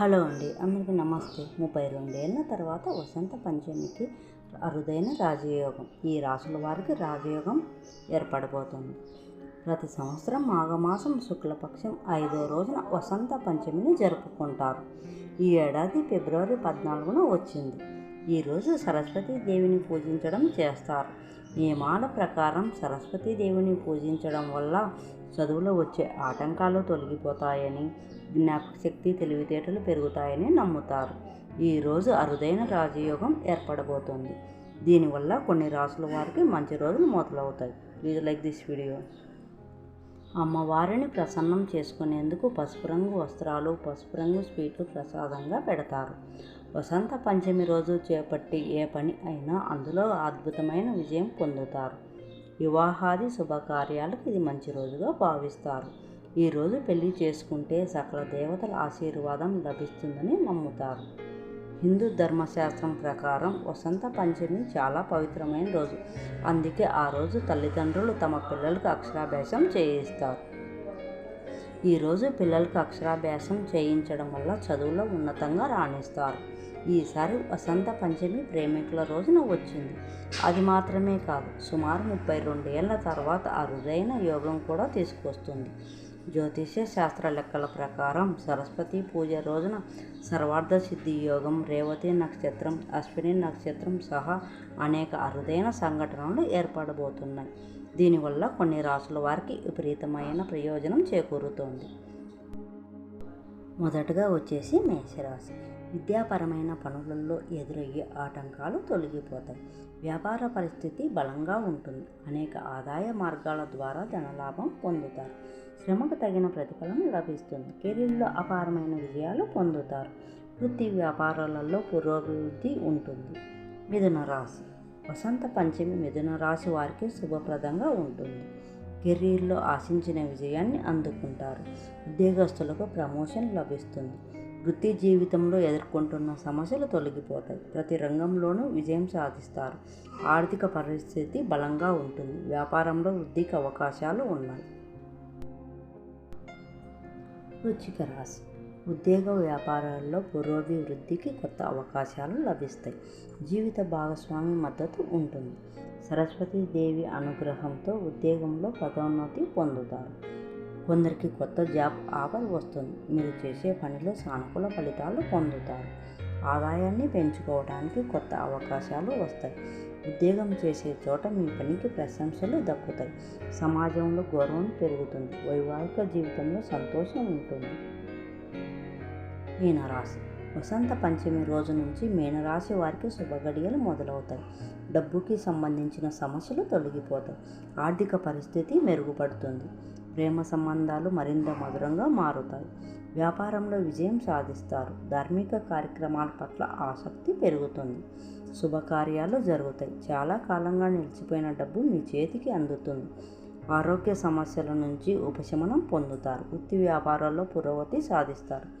Hello అండి అందరికీ నమస్తే. ముప్పై రెండేళ్ళ తర్వాత వసంత పంచమికి అరుదైన రాజయోగం. ఈ రాసుల వారికి రాజయోగం ఏర్పడబోతుంది. ప్రతి సంవత్సరం మాఘమాసం శుక్లపక్షం ఐదో రోజున వసంత పంచమిని జరుపుకుంటారు. ఈ ఏడాది ఫిబ్రవరి పద్నాలుగున వచ్చింది. ఈరోజు సరస్వతీ దేవిని పూజించడం చేస్తారు. నియమాల ప్రకారం సరస్వతీ దేవుని పూజించడం వల్ల చదువులో వచ్చే ఆటంకాలు తొలగిపోతాయని జ్ఞాపకశక్తి తెలివితేటలు పెరుగుతాయని నమ్ముతారు. ఈరోజు అరుదైన రాజయోగం ఏర్పడబోతోంది. దీనివల్ల కొన్ని రాసుల వారికి మంచి రోజులు మొదలవుతాయి. Please like this video. అమ్మవారిని ప్రసన్నం చేసుకునేందుకు పసుపు రంగు వస్త్రాలు పసుపు రంగు స్వీట్లు ప్రసాదంగా పెడతారు. వసంత పంచమి రోజు చేపట్టి ఏ పని అయినా అందులో అద్భుతమైన విజయం పొందుతారు. వివాహాది శుభకార్యాలకు ఇది మంచి రోజుగా భావిస్తారు. ఈరోజు పెళ్ళి చేసుకుంటే సకల దేవతల ఆశీర్వాదం లభిస్తుందని నమ్ముతారు. హిందూ ధర్మశాస్త్రం ప్రకారం వసంత పంచమి చాలా పవిత్రమైన రోజు. అందుకే ఆ రోజు తల్లిదండ్రులు తమ పిల్లలకు అక్షరాభ్యాసం చేయిస్తారు. ఈరోజు పిల్లలకు అక్షరాభ్యాసం చేయించడం వల్ల చదువులో ఉన్నతంగా రాణిస్తారు. ఈసారి వసంత పంచమి ప్రేమికుల రోజున వచ్చింది. అది మాత్రమే కాదు సుమారు ముప్పై రెండేళ్ళ తర్వాత అరుదైన యోగం కూడా తీసుకొస్తుంది. జ్యోతిష్య శాస్త్ర లెక్కల ప్రకారం సరస్వతి పూజ రోజున సర్వార్థ సిద్ధి యోగం రేవతి నక్షత్రం అశ్విని నక్షత్రం సహా అనేక అరుదైన సంఘటనలు ఏర్పడబోతున్నాయి. దీనివల్ల కొన్ని రాసుల వారికి విపరీతమైన ప్రయోజనం చేకూరుతోంది. మొదటగా వచ్చేసి మేషరాశి. విద్యాపరమైన పనులలో ఎదురయ్యే ఆటంకాలు తొలగిపోతాయి. వ్యాపార పరిస్థితి బలంగా ఉంటుంది. అనేక ఆదాయ మార్గాల ద్వారా ధనలాభం పొందుతారు. శ్రమకు తగిన ప్రతిఫలం లభిస్తుంది. కెరీర్లో అపారమైన విజయాలు పొందుతారు. వృత్తి వ్యాపారాలలో పురోభివృద్ధి ఉంటుంది. మిథున రాశి వసంత పంచమి మిథున రాశి వారికి శుభప్రదంగా ఉంటుంది. కెరీర్లో ఆశించిన విజయాన్ని అందుకుంటారు. ఉద్యోగస్తులకు ప్రమోషన్ లభిస్తుంది. వృత్తి జీవితంలో ఎదుర్కొంటున్న సమస్యలు తొలగిపోతాయి. ప్రతి రంగంలోనూ విజయం సాధిస్తారు. ఆర్థిక పరిస్థితి బలంగా ఉంటుంది. వ్యాపారంలో వృద్ధికి అవకాశాలు ఉన్నాయి. వృచ్చిక రాశి ఉద్యోగ వ్యాపారాల్లో పురోభివృద్ధికి కొత్త అవకాశాలు లభిస్తాయి. జీవిత భాగస్వామి మద్దతు ఉంటుంది. సరస్వతీ దేవి అనుగ్రహంతో ఉద్యోగంలో పదోన్నతి పొందుతారు. కొందరికి కొత్త జాబ్ ఆఫర్ వస్తుంది. మీరు చేసే పనిలో సానుకూల ఫలితాలు పొందుతారు. ఆదాయాన్ని పెంచుకోవడానికి కొత్త అవకాశాలు వస్తాయి. ఉద్యోగం చేసే చోట మీ పనికి ప్రశంసలు దక్కుతాయి. సమాజంలో గౌరవం పెరుగుతుంది. వైవాహిక జీవితంలో సంతోషం ఉంటుంది. మీనరాశి. వసంత పంచమి రోజు నుంచి మీనరాశి వారికి శుభగడియలు మొదలవుతాయి. డబ్బుకి సంబంధించిన సమస్యలు తొలగిపోతాయి. ఆర్థిక పరిస్థితి మెరుగుపడుతుంది. ప్రేమ సంబంధాలు మరింత మధురంగా మారుతాయి. వ్యాపారంలో విజయం సాధిస్తారు. ధార్మిక కార్యక్రమాల పట్ల ఆసక్తి పెరుగుతుంది. శుభకార్యాలు జరుగుతాయి. చాలా కాలంగా నిలిచిపోయిన డబ్బు మీ చేతికి అందుతుంది. ఆరోగ్య సమస్యల నుంచి ఉపశమనం పొందుతారు. వృత్తి వ్యాపారాల్లో పురోగతి సాధిస్తారు.